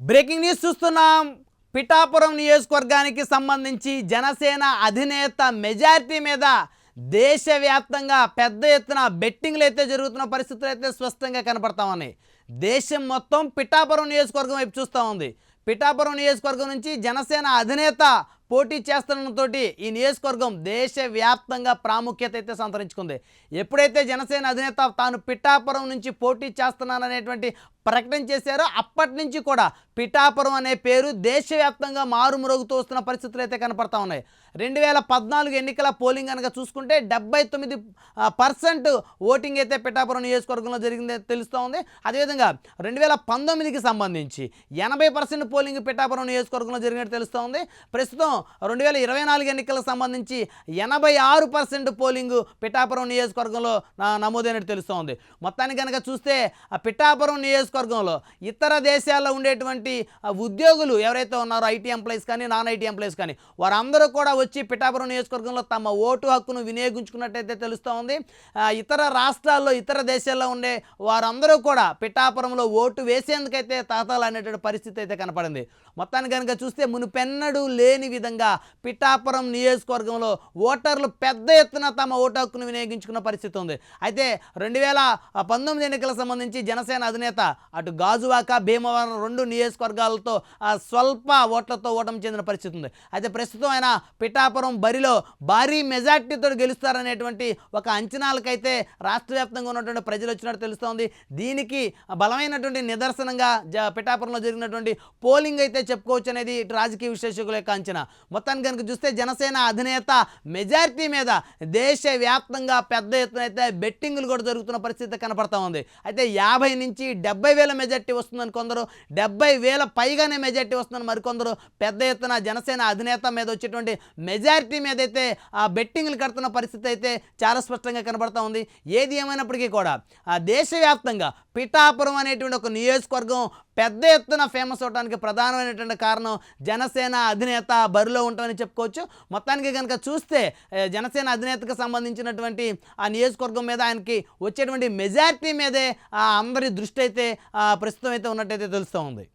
Breaking news చూస్తున్నాం. పిఠాపురం నియోజకవర్గానికి సంబంధించి జనసేన అధినేత మెజారిటీ మీద దేశవ్యాప్తంగా పెద్ద ఎత్తున బెట్టింగ్లు అయితే జరుగుతున్న పరిస్థితులు అయితే స్పష్టంగా కనపడతా ఉన్నాయి. దేశం మొత్తం పిఠాపురం నియోజకవర్గం వైపు చూస్తూ ఉంది. పిఠాపురం నియోజకవర్గం నుంచి జనసేన అధినేత పోటీ చేస్తుండటంతో ఈ నియోజకవర్గం దేశవ్యాప్తంగా ప్రాముఖ్యత అయితే సంతరించుకుంది. ఎప్పుడైతే జనసేన అధినేత తాను పిఠాపురం నుంచి పోటీ చేస్తున్నాననేటువంటి ప్రకటన చేశారో అప్పటి నుంచి కూడా పిఠాపురం అనే పేరు దేశవ్యాప్తంగా మారుమరుగుతూ వస్తున్న పరిస్థితులు అయితే కనపడతా ఉన్నాయి. రెండు వేల పద్నాలుగు ఎన్నికల పోలింగ్ కనుక చూసుకుంటే డెబ్బై తొమ్మిది పర్సెంట్ ఓటింగ్ అయితే పిఠాపురం నియోజకవర్గంలో జరిగింది తెలుస్తూ ఉంది. అదేవిధంగా రెండు వేల పంతొమ్మిదికి సంబంధించి ఎనభై పర్సెంట్ పోలింగ్ పిఠాపురం నియోజకవర్గంలో జరిగినట్టు తెలుస్తూ ఉంది. ప్రస్తుతం రెండు వేల ఇరవై నాలుగు ఎన్నికలకు సంబంధించి ఎనభై ఆరు పర్సెంట్ పోలింగ్ పిఠాపురం నియోజకవర్గంలో నా- నమోదైనట్టు తెలుస్తోంది. మొత్తానికి కనుక చూస్తే ఆ పిఠాపురం నియోజకవర్గంలో ఇతర దేశాల్లో ఉండేటువంటి ఉద్యోగులు ఎవరైతే ఉన్నారో ఐటీ ఎంప్లాయీస్ కానీ నాన్ ఐటీ ఎంప్లాయీస్ కానీ వారందరూ కూడా వచ్చి పిఠాపురం నియోజకవర్గంలో తమ ఓటు హక్కును వినియోగించుకున్నట్టయితే తెలుస్తోంది. ఇతర రాష్ట్రాల్లో ఇతర దేశాల్లో ఉండే వారందరూ కూడా పిఠాపురంలో ఓటు వేసేందుకైతే తాతాలు అనేటువంటి పరిస్థితి అయితే కనపడింది. మొత్తానికి కనుక చూస్తే మునుపెన్నడూ లేని విధంగా పిఠాపురం నియోజకవర్గంలో ఓటర్లు పెద్ద ఎత్తున తమ ఓటు హక్కును వినియోగించుకున్న పరిస్థితి ఉంది. అయితే రెండు వేల పంతొమ్మిది ఎన్నికలకు సంబంధించి జనసేన అధినేత అటు గాజువాక భీమవరం రెండు నియోజకవర్గాలతో ఆ, స్వల్ప ఓట్లతో ఓటమి చెందిన పరిస్థితి ఉంది. అయితే ప్రస్తుతం ఆయన పిఠాపురం బరిలో భారీ మెజార్టీతో గెలుస్తారనేటువంటి ఒక అంచనాలకైతే రాష్ట్ర వ్యాప్తంగా ఉన్నటువంటి ప్రజలు వచ్చినట్టు తెలుస్తోంది. దీనికి బలమైనటువంటి నిదర్శనంగా జ పిఠాపురంలో జరిగినటువంటి పోలింగ్ అయితే చెప్పుకోవచ్చు అనేది రాజకీయ విశ్లేషకుల యొక్క అంచనా. మొత్తానికి కనుక చూస్తే జనసేన అధినేత మెజారిటీ మీద దేశవ్యాప్తంగా పెద్ద ఎత్తున అయితే బెట్టింగ్లు కూడా జరుగుతున్న పరిస్థితి కనపడతా ఉంది. అయితే యాభై నుంచి డెబ్బై వేల మెజార్టీ వస్తుందని కొందరు డెబ్బై వేల పైగానే మెజార్టీ వస్తుందని మరికొందరు పెద్ద ఎత్తున జనసేన అధినేత మీద వచ్చేటువంటి మెజారిటీ మీద అయితే ఆ బెట్టింగ్లు కడుతున్న పరిస్థితి అయితే చాలా స్పష్టంగా కనబడతా ఉంది. ఏది ఏమైనప్పటికీ కూడా ఆ దేశవ్యాప్తంగా పిఠాపురం అనేటువంటి ఒక నియోజకవర్గం పెద్ద ఎత్తున ఫేమస్ అవడానికి ప్రధానమైనటువంటి కారణం జనసేన అధినేత బరిలో ఉంటామని చెప్పుకోవచ్చు. మొత్తానికి కనుక చూస్తే జనసేన అధినేతకు సంబంధించినటువంటి ఆ నియోజకవర్గం మీద ఆయనకి వచ్చేటువంటి మెజారిటీ మీదే అందరి దృష్టి అయితే ఆ, ప్రస్తుతం అయితే ఉన్నట్టయితే తెలుస్తూ ఉంది.